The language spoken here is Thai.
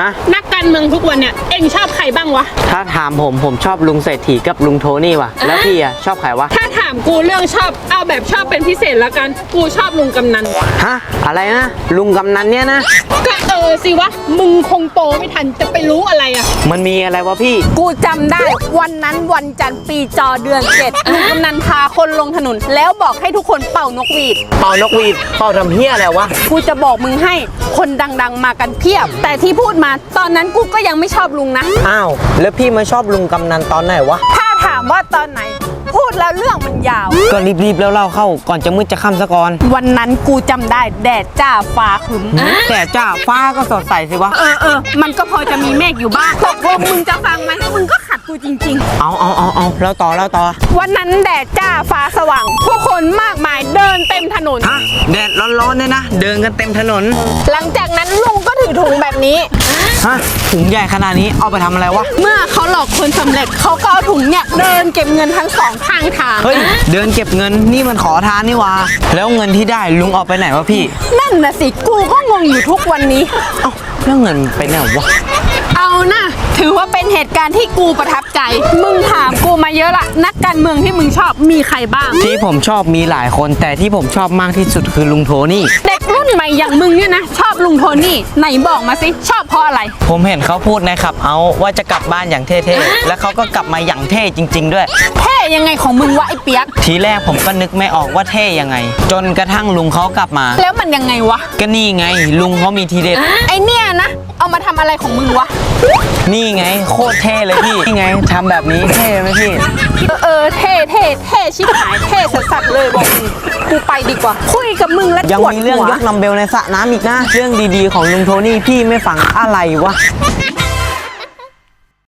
ฮะ นัก การเมืองทุกวันเนี่ย เอ็งชอบใครบ้างวะ ถ้าถามผมผมชอบลุงเศรษฐีกับลุงโทนี่ว่ะ แล้วพี่อะชอบใครวะ ถ้าถามกูเรื่องชอบเอาแบบชอบเป็นพิเศษแล้วกัน กูชอบลุงกำนัน ฮะ อะไรนะ ลุงกำนันเนี่ยนะ ก็เออสิวะ มึงคงโตไม่ทันจะไปรู้อะไรอะมันมีอะไรวะพี่ กูจำได้วันนั้นวันจันทร์ปีจอเดือนเจ็ดลุงกำนันพาคนลงถนน แล้วบอกให้ทุกคนเป่านกหวีด เป่านกหวีดเป่าทำเฮียอะไรวะ กูจะบอกมึงให้คนดังๆมากันเพียบ แต่ที่พูดมาตอนนั้นกูก็ยังไม่ชอบลุงนะ อ้าว แล้วพี่มาชอบลุงกำนันตอนไหนวะ ถ้าถามว่าตอนไหน พูดแล้วเรื่องมันยาว ก็รีบๆแล้วเล่าเข้าก่อนจะมืดจะค่ำซะก่อน วันนั้นกูจำได้แดดจ้าฟ้าครึ้มแต่จ้าฟ้าก็สดใสสิวะ เออเออมันก็พอจะมีเมฆอยู่บ้างตกลงมึงจะฟังไหมมึงก็ขัดกูจริง ๆ เอาเอาเอาเอาแล้วต่อแล้วต่อ วันนั้นแดดจ้าฟ้าสว่าง ผู้คนมากมายเดินเต็มถนน ฮะ แดดร้อนๆเนี่ยนะ เดินกันเต็มถนน หลังจากนั้นลุงก็ถือถุงแบบนี้ ฮะถุงใหญ่ขนาดนี้เอาไปทำอะไรวะ เมื่อเขาหลอกคนสำเร็จเขาก็เอาถุงเนี่ยเดินเก็บเงินทั้งสองข้างทาง เฮ้ย เดินเก็บเงินนี่มันขอทานนี่หวะแล้วเงินที่ได้ลุงเอาไปไหนวะพี่ นั่นนะสิกูก็งงอยู่ทุกวันนี้ เอ้าแล้วเงินไปไหนวะ เอานะถือว่าเป็นเหตุการณ์ที่กูประทับใจ มึงถามกูมาเยอะละ นักการเมืองที่มึงชอบมีใครบ้าง ที่ผมชอบมีหลายคนแต่ที่ผมชอบมากที่สุดคือลุงโทนี่เด็กรุ่นใหม่ อย่างมึงเนี่ยนะ ชอบลุงโทนี่ไหนบอกมาสิชอบเพราะอะไร ผมเห็นเขาพูดนะครับ เอาว่าจะกลับบ้านอย่างเท่ๆ แล้วเขาก็กลับมาอย่างเท่จริง ๆ ด้วยแท่ยังไงของมึงวะไอ้เปียก ทีแรกผมก็นึกไม่ออกว่าเท่ยังไง จนกระทั่งลุงเขากลับมา แล้วมันยังไงวะ ก็นี่ไง ลุงเขามีทีเด็ดไอเนี่ยนะ เอามาทำอะไรของมึงวะ นี่ไงโคตรเท่เลยพี่ นี่ไงทำแบบนี้เท่ไหมพี่ เออเออเท่เท่เท่ชิบหายเท่สัสๆเลยบอกมึงกูไปดีกว่า คุยกับมึงแล้วยังปวดมีเรื่องหัวยกลัมเบลในสระน้ำอีกนะ เรื่องดีๆของลุงโทนี่พี่ไม่ฟังอะไรวะ